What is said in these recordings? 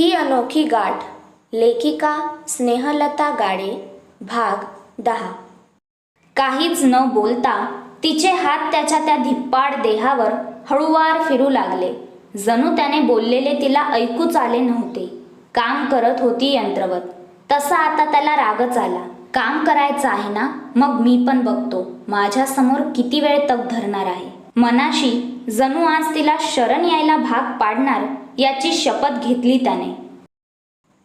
ही अनोखी गाठ लेखिका स्नेहलता गाडे भाग दहा. काहीच न बोलता तिचे हात त्याच्या त्या धिप्पाड देहावर हळूवार फिरू लागले. जणू त्याने बोललेले तिला ऐकूच आले नव्हते. काम करत होती यंत्रवत. तसा आता त्याला रागच आला. काम करायचं आहे ना? मग मी पण बघतो. माझ्यासमोर किती वेळ तग धरणार आहे? मनाशी जणू आज तिला शरण यायला भाग पाडणार याची शपथ घेतली त्याने.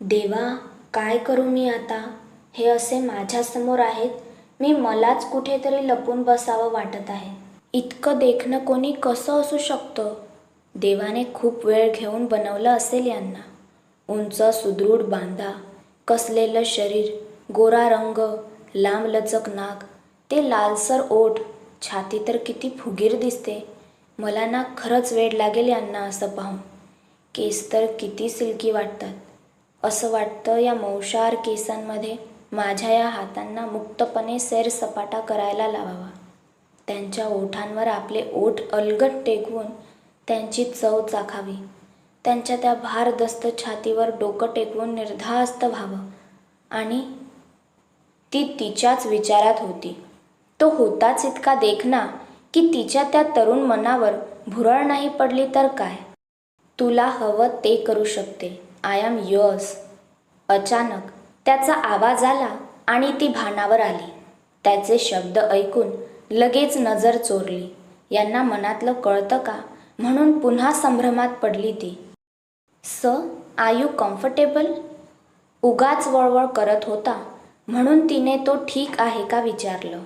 देवा काय करू मी आता? हे असे माझ्यासमोर आहेत मी मलाच कुठेतरी लपून बसावं वाटत आहे. इतकं देखणं कोणी कसं असू शकतं? देवाने खूप वेळ घेऊन बनवलं असेल यांना. उंच सुदृढ बांधा कसलेलं शरीर गोरा रंग लांब लचक नाक ते लालसर ओठ छाती तर किती फुगीर दिसते. मला ना खरंच वेळ लागेल यांना असं पाहून. केस तर किती सिल्की वाटतात. असं वाटतं या मौशार केसांमध्ये माझ्या या हातांना मुक्तपणे सैरसपाटा करायला लावावा. त्यांच्या ओठांवर आपले ओठ अलगट टेकवून त्यांची चव चाखावी. त्यांच्या त्या भारदस्त छातीवर डोकं टेकवून निर्धास्त व्हावं. आणि ती तिच्याच विचारात होती. तो होताच इतका देखना की तिच्या त्या तरुण मनावर भुरळ नाही पडली तर काय? तुला हवं ते करू शकते. आय एम युअर्स अचानक त्याचा आवाज आला आणि ती भानावर आली. त्याचे शब्द ऐकून लगेच नजर चोरली. यांना मनातलं कळतं का? म्हणून पुन्हा संभ्रमात पडली ती. स आय यू कम्फर्टेबल उगाच वळवळ करत होता. म्हणून तिने तो ठीक आहे का विचारलं.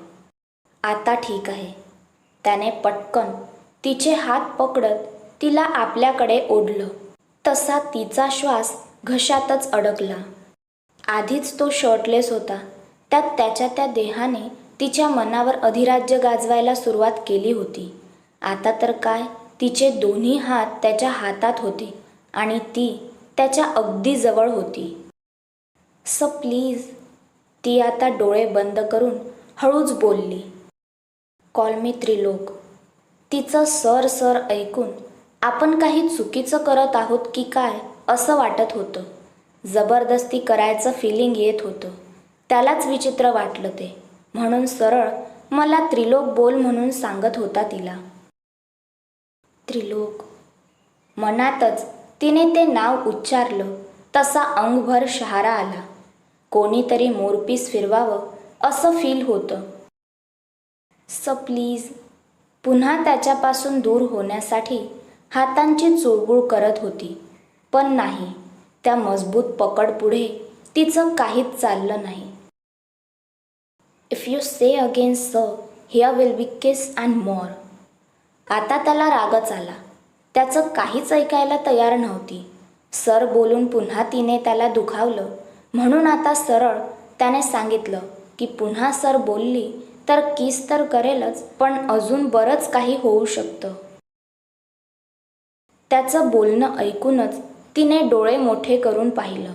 आता ठीक आहे. त्याने पटकन तिचे हात पकडत तिला आपल्याकडे ओढलं. तसा तिचा श्वास घशातच अडकला. आधीच तो शर्टलेस होता. त्यात त्याच्या त्या देहाने तिच्या मनावर अधिराज्य गाजवायला सुरुवात केली होती. आता तर काय तिचे दोन्ही हात त्याच्या हातात होते आणि ती त्याच्या अगदी जवळ होती. स प्लीज. ती आता डोळे बंद करून हळूच बोलली. कॉल मी त्रिलोक. तिचं सर सर ऐकून आपण काही चुकीचं करत आहोत की काय असं वाटत होतं. जबरदस्ती करायचं फिलिंग येत होतं. त्यालाच विचित्र वाटलं ते. म्हणून सरळ मला त्रिलोक बोल म्हणून सांगत होता तिला. त्रिलोक. मनातच तिने ते नाव उच्चारलं. तसा अंगभर शहारा आला. कोणीतरी मोरपीस फिरवावं असं फील होतं. स प्लीज. पुन्हा त्याच्यापासून दूर होण्यासाठी हातांची चुळबुळ करत होती. पण नाही त्या मजबूत पकड पुढे तिचं काहीच चाललं नाही. इफ यू से अगेन स here will be kiss and more आता त्याला रागच आला. त्याचं काहीच ऐकायला तयार नव्हती. सर बोलून पुन्हा तिने त्याला दुखावलं. म्हणून आता सरळ त्याने सांगितलं की पुन्हा सर बोलली तर किस तर करेलच पण अजून बरंच काही होऊ शकतं. त्याचं बोलणं ऐकूनच तिने डोळे मोठे करून पाहिलं.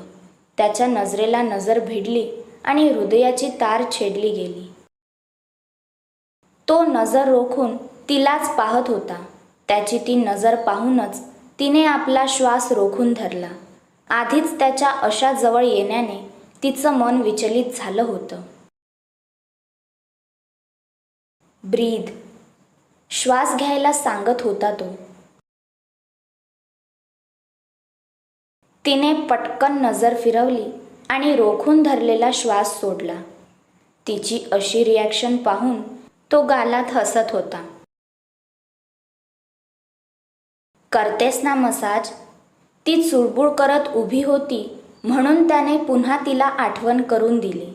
त्याच्या नजरेला नजर भिडली आणि हृदयाची तार छेडली गेली. तो नजर रोखून तिलाच पाहत होता. त्याची ती नजर पाहूनच तिने आपला श्वास रोखून धरला. आधीच त्याच्या अशा जवळ येण्याने तिचं मन विचलित झालं होतं. ब्रीद. श्वास घ्यायला सांगत होता तो. तिने पटकन नजर फिरवली आणि रोखून धरलेला श्वास सोडला. तिची अशी रिॲक्शन पाहून तो गालात हसत होता. करतेस ना मसाज? ती चुळबुळ करत उभी होती म्हणून त्याने पुन्हा तिला आठवण करून दिली.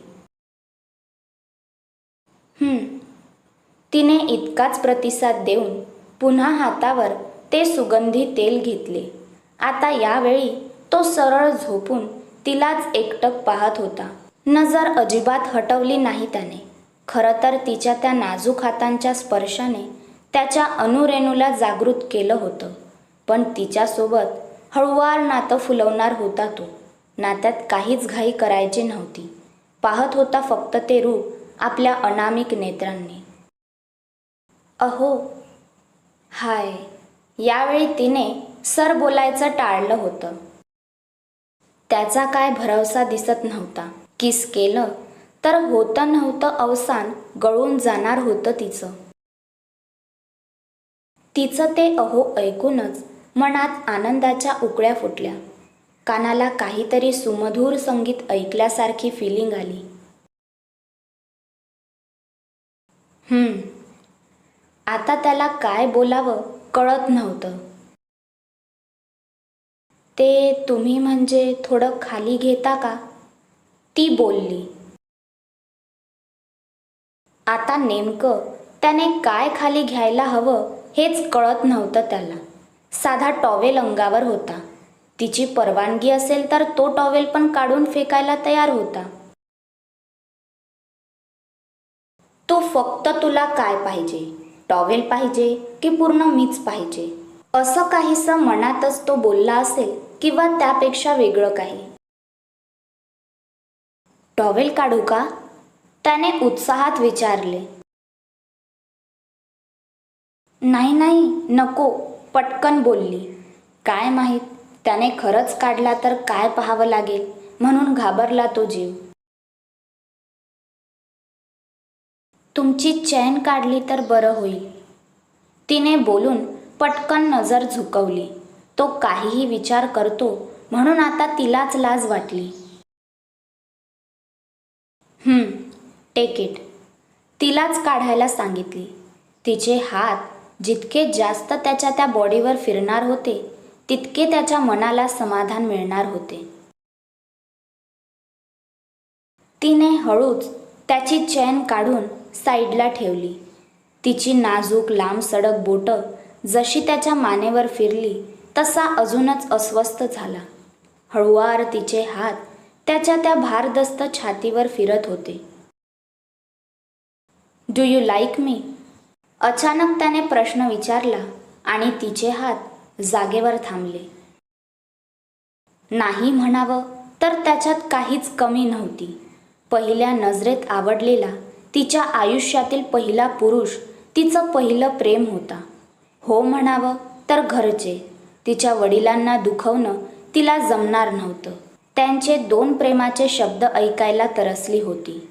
तिने इतकाच प्रतिसाद देऊन पुन्हा हातावर ते सुगंधी तेल घेतले. आता यावेळी तो सरळ झोपून तिलाच एकटक पाहत होता. नजर अजिबात हटवली नाही त्याने. खरं तर तिच्या त्या नाजूक हातांच्या स्पर्शाने त्याच्या अनुरेणूला जागृत केलं होतं. पण तिच्यासोबत हळुवार नातं फुलवणार होता तो. नात्यात काहीच घाई करायची नव्हती. पाहत होता फक्त ते रूप आपल्या अनामिक नेत्रांनी. अहो हाय यावेळी तिने सर बोलायचं टाळलं होतं. त्याचा काय भरवसा दिसत नव्हता. किस केलं तर होतं नव्हतं अवसान गळून जाणार होतं तिचं. तिचं ते अहो ऐकूनच मनात आनंदाच्या उकळ्या फुटल्या. कानाला काहीतरी सुमधूर संगीत ऐकल्यासारखी फिलिंग आली. हम्म आता त्याला काय बोलावं कळत नव्हतं. ते तुम्ही म्हणजे थोडं खाली घेता का? ती बोलली. आता नेमकं त्याने काय खाली घ्यायला हवं हेच कळत नव्हतं त्याला. साधा टॉवेल अंगावर होता. तिची परवानगी असेल तर तो टॉवेल पण काढून फेकायला तयार होता. तो फक्त तुला काय पाहिजे? टॉवेल पाहिजे की पूर्ण मीच पाहिजे? असं काहीसं मनातच तो बोलला असेल किंवा त्यापेक्षा वेगळं काही? टॉवेल काढू का? त्याने उत्साहात विचारले. नाही नाही नको पटकन बोलली. काय माहीत त्याने खरंच काढला तर काय पाहावं लागेल म्हणून घाबरला तो जीव. तुमची चैन काढली तर बरं होईल. तिने बोलून पटकन नजर झुकवली. तो काहीही विचार करतो म्हणून आता तिलाच लाज वाटली. हम्म टेक इट तिलाच काढायला सांगितली. तिचे हात जितके जास्त त्याच्या त्या बॉडीवर फिरणार होते तितके त्याच्या मनाला समाधान मिळणार होते. तिने हळूच त्याची चैन काढून साईडला ठेवली. तिची नाजूक लांब सडक बोटं जशी त्याच्या मानेवर फिरली तसा अजूनच अस्वस्थ झाला. हळुवार तिचे हात त्याच्या त्या भारदस्त छातीवर फिरत होते. डू यू लाईक मी अचानक त्याने प्रश्न विचारला आणि तिचे हात जागेवर थांबले. नाही म्हणावं तर त्याच्यात काहीच कमी नव्हती. पहिल्या नजरेत आवडलेला तिच्या आयुष्यातील पहिला पुरुष तिचं पहिलं प्रेम होता. हो म्हणावं तर घरचे. तिच्या वडिलांना दुखवणं तिला जमणार नव्हतं. त्यांचे दोन प्रेमाचे शब्द ऐकायला तरसली होती.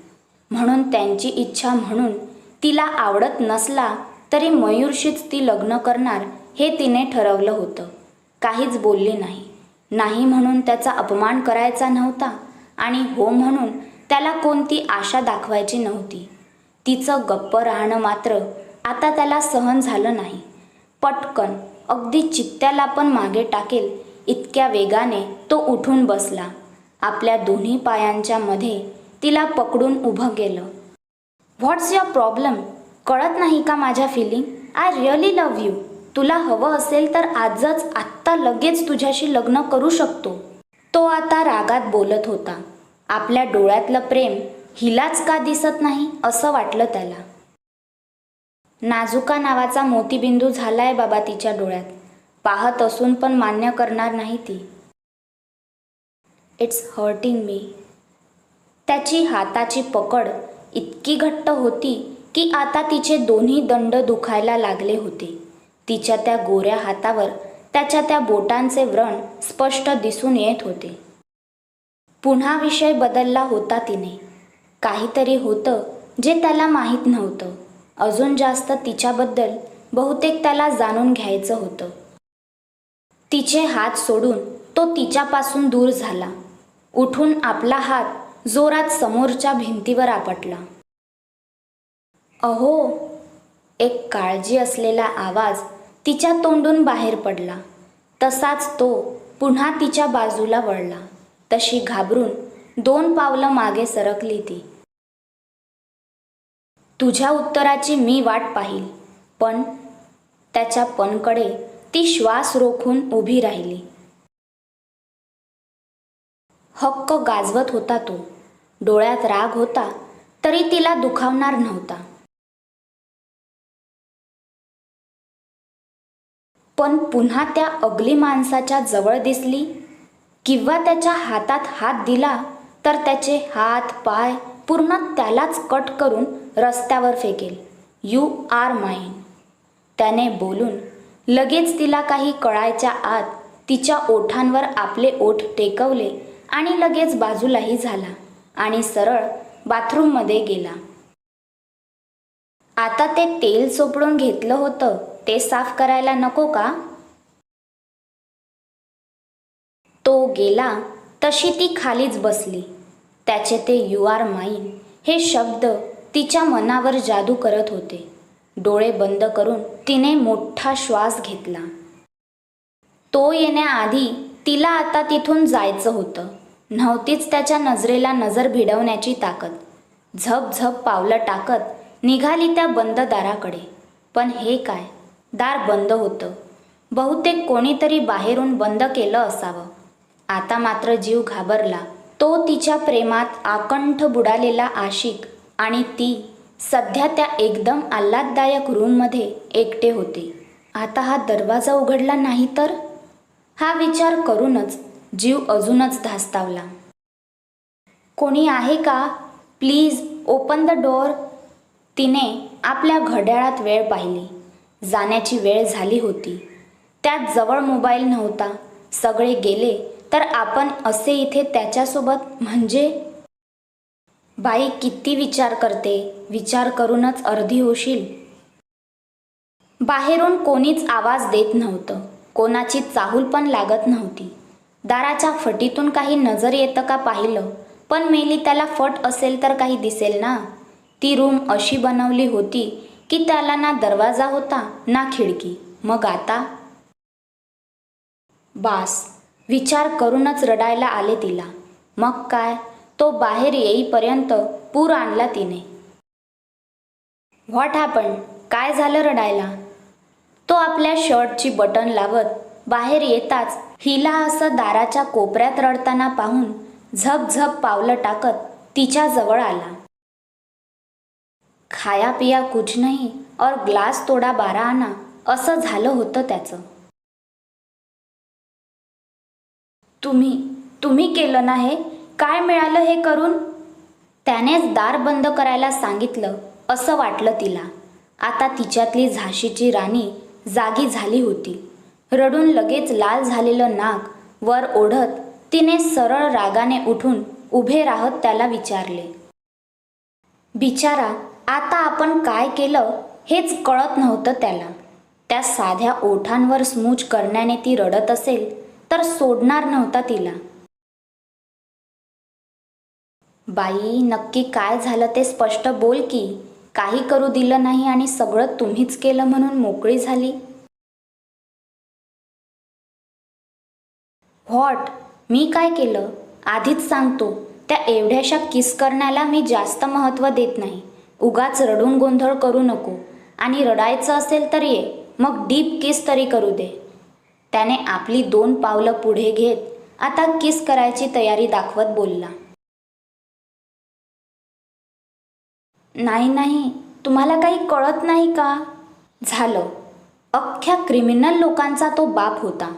म्हणून त्यांची इच्छा म्हणून तिला आवडत नसला तरी मयूरशीच ती लग्न करणार हे तिने ठरवलं होतं. काहीच बोलली नाही. नाही म्हणून त्याचा अपमान करायचा नव्हता आणि हो म्हणून त्याला कोणती आशा दाखवायची नव्हती. तिचं गप्प राहणं मात्र आता त्याला सहन झालं नाही. पटकन अगदी चित्त्याला पण मागे टाकेल इतक्या वेगाने तो उठून बसला. आपल्या दोन्ही पायांच्या मध्ये तिला पकडून उभं गेलं व्हॉट्स युअर प्रॉब्लेम कळत नाही का माझ्या feeling I really love you तुला हवं असेल तर आजच आत्ता लगेच तुझ्याशी लग्न करू शकतो. तो आता रागात बोलत होता. आपल्या डोळ्यातलं प्रेम हिलाच का दिसत नाही असं वाटलं त्याला. नाजुका नावाचा मोतीबिंदू झालाय बाबा तिच्या डोळ्यात. पाहत असून पण मान्य करणार नाही ती. इट्स हर्टिंग मी त्याची हाताची पकड इतकी घट्ट होती की आता तिचे दोन्ही दंड दुखायला लागले होते. तिच्या त्या गोऱ्या हातावर त्याच्या त्या बोटांचे व्रण स्पष्ट दिसून येत होते. पुन्हा विषय बदलला होता तिने. काहीतरी होतं जे त्याला माहीत नव्हतं. अजून जास्त तिच्याबद्दल बहुतेक त्याला जाणून घ्यायचं होतं. तिचे हात सोडून तो तिच्यापासून दूर झाला. उठून आपला हात जोरात समोरच्या भिंतीवर आपटला. अहो एक काळजी असलेला आवाज तिच्या तोंडून बाहेर पडला. तसाच तो पुन्हा तिच्या बाजूला वळला. तशी घाबरून दोन पावलं मागे सरकली ती. तुझ्या उत्तराची मी वाट पाहिल पण त्याच्या पणकडे ती श्वास रोखून उभी राहिली. हक्क गाजवत होता तो. डोळ्यात राग होता तरी तिला दुखावणार नव्हता. पण पुन्हा त्या अगली माणसाच्या जवळ दिसली किंवा त्याच्या हातात हात दिला तर त्याचे हात पाय पूर्ण त्यालाच कट करून रस्त्यावर फेकेल. यू आर माइन त्याने बोलून लगेच तिला काही कळायच्या आत तिच्या ओठांवर आपले ओठ टेकवले आणि लगेच बाजूलाही झाला आणि सरळ बाथरूममध्ये गेला. आता ते तेल चोपडून घेतलं होतं ते साफ करायला नको का? तो गेला तशी ती खालीच बसली. त्याचे ते यू आर माईन हे शब्द तिच्या मनावर जादू करत होते. डोळे बंद करून तिने मोठा श्वास घेतला. तो येण्याआधी तिला आता तिथून जायचं होतं. नव्हतीच त्याच्या नजरेला नजर भिडवण्याची ताकद. झप झप पावलं टाकत निघाली त्या बंद दाराकडे. पण हे काय? दार बंद होतं. बहुतेक कोणीतरी बाहेरून बंद केलं असावं. आता मात्र जीव घाबरला. तो तिच्या प्रेमात आकंठ बुडालेला आशिक आणि ती सध्या त्या एकदम आल्हाददायक रूममध्ये एकटे होते. आता हा दरवाजा उघडला नाही तर? हा विचार करूनच जीव अजूनच धास्तावला. कोणी आहे का? प्लीज ओपन द डोअर तिने आपल्या घड्याळात वेळ पाहिली. जाण्याची वेळ झाली होती. त्यात जवळ मोबाईल नव्हता. सगळे गेले. तर आपण असे इथे त्याच्यासोबत म्हणजे? बाई किती विचार करते विचार करूनच अर्धी होशील. बाहेरून कोणीच आवाज देत नव्हतं कोणाची चाहूल पण लागत नव्हती. दाराच्या फटीतून काही नजर येतं का पाहिलं पण मेली त्याला फट असेल तर काही दिसेल ना? ती रूम अशी बनवली होती की त्याला ना दरवाजा होता ना खिडकी. मग आता? बास विचार करूनच रडायला आले तिला. मग काय? तो बाहेर येईपर्यंत पूर आणला तिने. What happen? काय झालं रडायला? तो आपल्या शर्टची बटन लावत बाहेर येताच हिला असं दाराच्या कोपऱ्यात रडताना पाहून झप झप पावलं टाकत तिच्या जवळ आला. खाया पिया कुछ नाही और ग्लास तोडा बारा आना. असं झालं होतं त्याचं. तुम्ही तुम्ही केलं ना हे काय मिळालं हे करून? त्यानेच दार बंद करायला सांगितलं असं वाटलं तिला. आता तिच्यातली झाशीची राणी जागी झाली होती. रडून लगेच लाल झालेलं नाक वर ओढत तिने सरळ रागाने उठून उभे राहत त्याला विचारले बिचारा आता आपण काय केलं हेच कळत नव्हतं त्याला. त्या साध्या ओठांवर स्मूच करण्याने ती रडत असेल तर सोडणार नव्हता तिला. बाई नक्की काय झालं ते स्पष्ट बोल की. काही करू दिलं नाही आणि सगळं तुम्हीच केलं म्हणून मोकळी झाली. व्हॉट? मी काय केलं? आधीच सांगतो त्या एवढ्याशा किस करण्याला मी जास्त महत्त्व देत नाही. उगाच रडून गोंधळ करू नको. आणि रडायचं असेल तर ये मग डीप किस तरी करू दे. त्याने आपली दोन पावलं पुढे घेत आता किस करायची तयारी दाखवत बोलला. नाही नाही तुम्हाला काही कळत नाही का? झालं. अख्ख्या क्रिमिनल लोकांचा तो बाप होता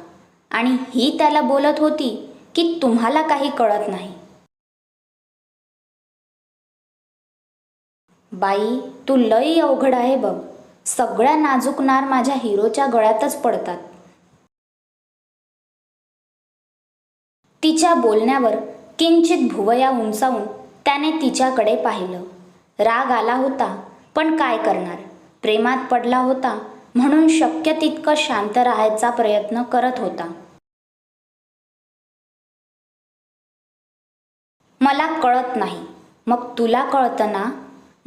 आणि ही त्याला बोलत होती की तुम्हाला काही कळत नाही. बाई तू लई अवघड आहे बघ. सगळ्या नाजूक नार माझ्या हिरोच्या गळ्यातच पडतात. तिच्या बोलण्यावर किंचित भुवया उंचावून त्याने तिच्याकडे पाहिलं. राग आला होता पण काय करणार? प्रेमात पडला होता म्हणून शक्य तितकं शांत राहायचा प्रयत्न करत होता. मला कळत नाही. मग तुला कळतं ना?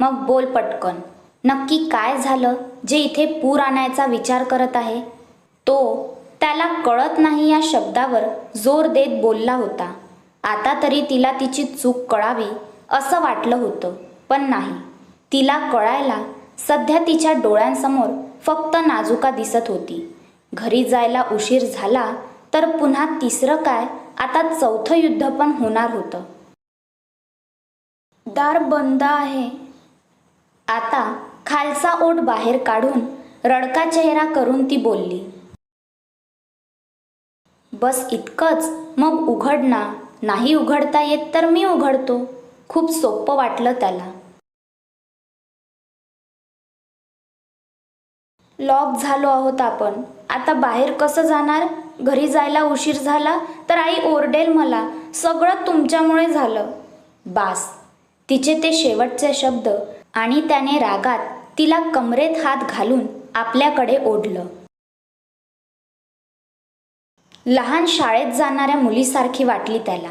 मग बोल पटकन. नक्की काय झालं? जे इथे पूर आणायचा विचार करत आहे? तो त्याला कळत नाही या शब्दावर जोर देत बोलला होता. आता तरी तिला तिची चूक कळावी असं वाटलं होतं पण नाही. तिला कळायला सध्या तिच्या डोळ्यांसमोर फक्त नाजुका दिसत होती. घरी जायला उशीर झाला तर पुन्हा तिसरं काय आता चौथं युद्ध पण होणार होतं. दार बंद आहे. आता खालचा ओट बाहेर काढून रडका चेहरा करून ती बोलली बस इतकंच. मग उघड ना. नाही उघडता येत तर मी उघडतो. खूप सोपं वाटलं त्याला. लॉक झालो आहोत आपण. आता बाहेर कसं जाणार? घरी जायला उशीर झाला तर आई ओरडेल मला. सगळं तुमच्यामुळे झालं. बास. तिचे ते शेवटचे शब्द आणि त्याने रागात तिला कमरेत हात घालून आपल्याकडे ओढलं. लहान शाळेत जाणाऱ्या मुलीसारखी वाटली त्याला.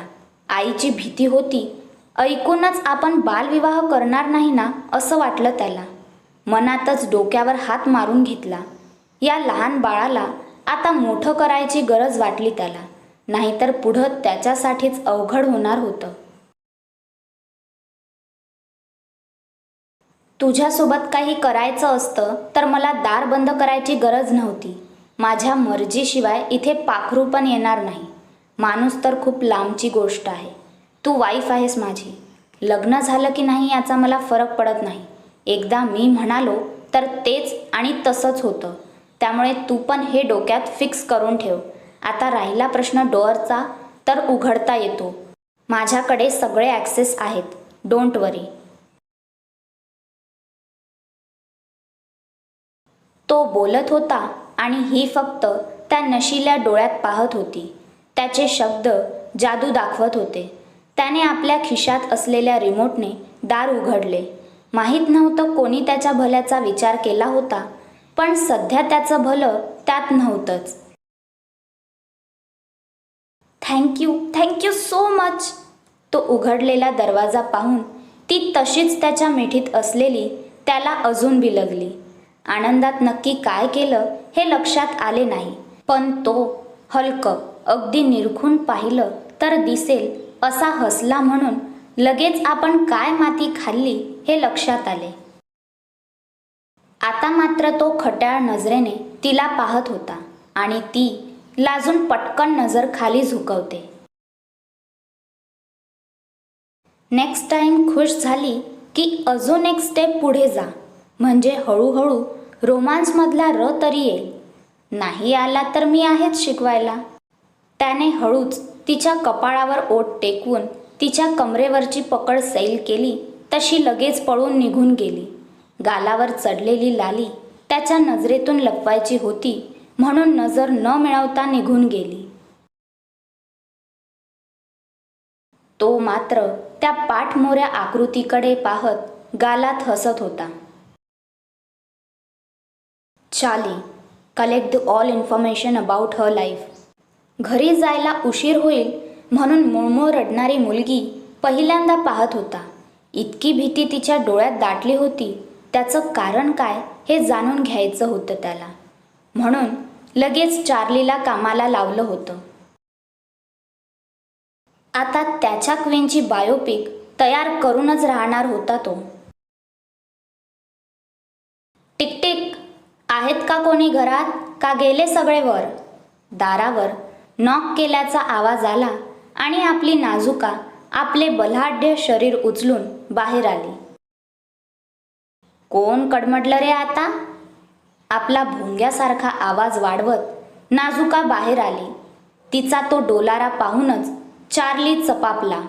आईची भीती होती ऐकूनच आपण बालविवाह करणार नाही ना? असं वाटलं त्याला. मनातच डोक्यावर हात मारून घेतला. या लहान बाळाला आता मोठं करायची गरज वाटली त्याला. नाहीतर पुढं त्याच्यासाठीच अवघड होणार होतं. तुझ्यासोबत काही करायचं असतं तर मला दार बंद करायची गरज नव्हती. माझ्या मर्जीशिवाय इथे पाखरू पण येणार नाही. माणूस तर खूप लांबची गोष्ट आहे. तू वाईफ आहेस माझी. लग्न झालं की नाही याचा मला फरक पडत नाही. एकदा मी म्हणालो तर तेच आणि तसंच होतं. त्यामुळे तू पण हे डोक्यात फिक्स करून ठेव. आता राहिला प्रश्न डोअरचा तर उघडता येतो. माझ्याकडे सगळे ॲक्सेस आहेत. Don't worry. तो बोलत होता आणि ही फक्त त्या नशिल्या डोळ्यात पाहत होती. त्याचे शब्द जादू दाखवत होते. त्याने आपल्या खिशात असलेल्या रिमोटने दार उघडले. माहीत नव्हतं कोणी त्याच्या भल्याचा विचार केला होता पण सध्या त्याचं भलं त्यात नव्हतंच. Thank you thank you so much. तो उघडलेला दरवाजा पाहून ती तशीच त्याच्या मिठीत असलेली त्याला अजून बिलगली. आनंदात नक्की काय केलं हे लक्षात आले नाही. पण तो हलकं अगदी निरखून पाहिलं तर दिसेल असा हसला म्हणून लगेच आपण काय माती खाल्ली हे लक्षात आले. आता मात्र तो खट्याळ नजरेने तिला पाहत होता आणि ती लाजून पटकन नजर खाली झुकवते. नेक्स्ट टाइम खुश झाली की अजून एक स्टेप पुढे जा. म्हणजे हळूहळू रोमांसमधला र तरी येईल. नाही आला तर मी आहेच शिकवायला. त्याने हळूच तिच्या कपाळावर ओठ टेकवून तिच्या कमरेवरची पकड सैल केली तशी लगेच पळून निघून गेली. गालावर चढलेली लाली त्याच्या नजरेतून लपवायची होती म्हणून नजर न मिळवता निघून गेली. तो मात्र त्या पाठमोऱ्या आकृतीकडे पाहत गालात हसत होता. Charlie collect the all information about her life घरी जायला उशीर होईल म्हणून मुळमुळ रडणारी मुलगी पहिल्यांदा पाहत होता. इतकी भीती तिच्या डोळ्यात दाटली होती. त्याचं कारण काय हे जाणून घ्यायचं होतं त्याला. म्हणून लगेच चार्लीला कामाला लावलं होतं. आता त्याच्या क्वीनची बायोपिक तयार करूनच राहणार होता तो. आहेत का कोणी घरात? का गेले सगळे वर? दारावर. नॉक केल्याचा आवाज आला आणि आपली नाजुका आपले बलाढ्य शरीर उचलून बाहेर आली. कोण कडमडलं रे आता? आपला भोंग्यासारखा आवाज वाढवत नाजुका बाहेर आली. तिचा तो डोलारा पाहूनच चार्ली चपापला.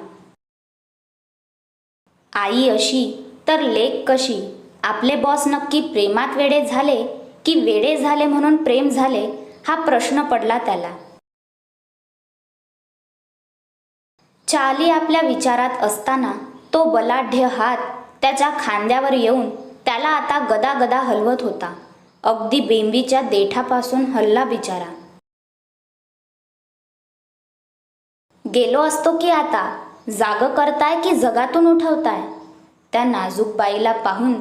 आई अशी तर लेक कशी? आपले बॉस नक्की प्रेमात वेडे झाले? की वेडे झाले म्हणून प्रेम झाले हा प्रश्न पडला त्याला. चाली आपल्या विचारात असताना तो बलाढ्य हात त्याच्या खांद्यावर येऊन त्याला आता गदा गदा हलवत होता. अगदी बेंबीच्या देठापासून हल्ला बिचारा. गेलो असतो की आता? जाग करताय की जगातून उठवताय? त्या नाजूक बाईला पाहून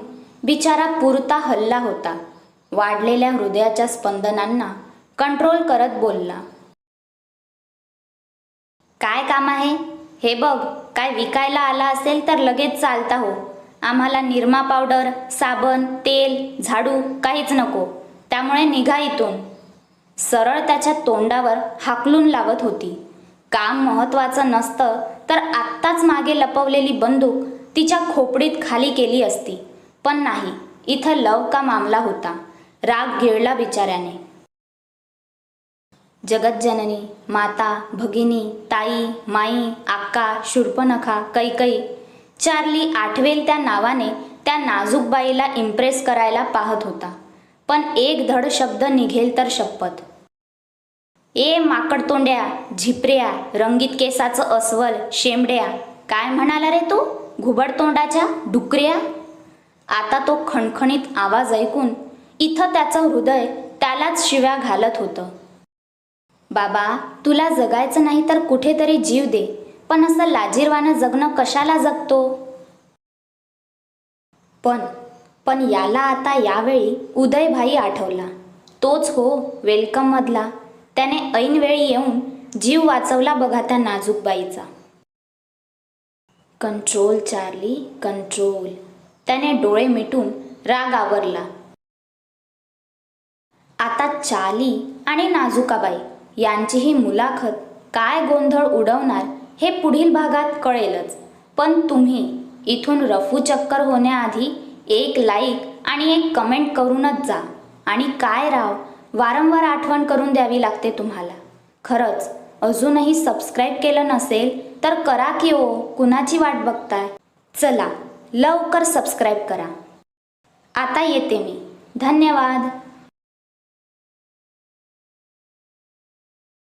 बिचारा पुरता हल्ला होता. वाढलेल्या हृदयाच्या स्पंदनांना कंट्रोल करत बोलला. काय काम आहे? हे बघ काय विकायला आला असेल तर लगेच चालता हो. आम्हाला निरमा पावडर साबण तेल झाडू काहीच नको. त्यामुळे निघा इथून. सरळ त्याच्या तोंडावर हाकलून लावत होती. काम महत्वाचं नसतं तर आत्ताच मागे लपवलेली बंदूक तिच्या खोपडीत खाली केली असती. पण नाही इथं लव का मामला होता. राग गिळला बिचाऱ्याने. जगज्जननी माता भगिनी ताई माई आक्का शूर्पनखा कैकई चार्ली आठवेल त्या नावाने त्या नाजूक बाईला इम्प्रेस करायला पाहत होता. पण एक धड शब्द निघेल तर शपथ. ए माकडतोंड्या झिपऱ्या रंगीत केसाचं अस्वल शेंबड्या काय म्हणाला रे तू? घुबडतोंडाच्या डुकऱ्या? आता तो खणखणीत आवाज ऐकून इथं त्याचं हृदय त्यालाच शिव्या घालत होतं. बाबा तुला जगायचं नाही तर कुठेतरी जीव दे पण असं लाजीरवानं जगणं कशाला जगतो? पण पण याला आता यावेळी उदयभाई आठवला. तोच हो वेलकममधला. त्याने ऐनवेळी येऊन जीव वाचवला बघा त्या नाजूक बाईचा कंट्रोल चार्ली कंट्रोल. त्याने डोळे मिटून राग आवरला. आता चाली आणि नाजुकाबाई यांची ही मुलाखत काय गोंधळ उडवणार हे पुढील भागात कळेलच. पण तुम्ही इथून रफू चक्कर होण्याआधी एक लाईक आणि एक कमेंट करूनच जा. आणि काय राव वारंवार आठवण करून द्यावी लागते तुम्हाला. खरंच अजूनही सबस्क्राईब केलं नसेल तर करा की ओ कुणाची वाट बघताय? चला लवकर सबस्क्राईब करा. आता येते मी. धन्यवाद.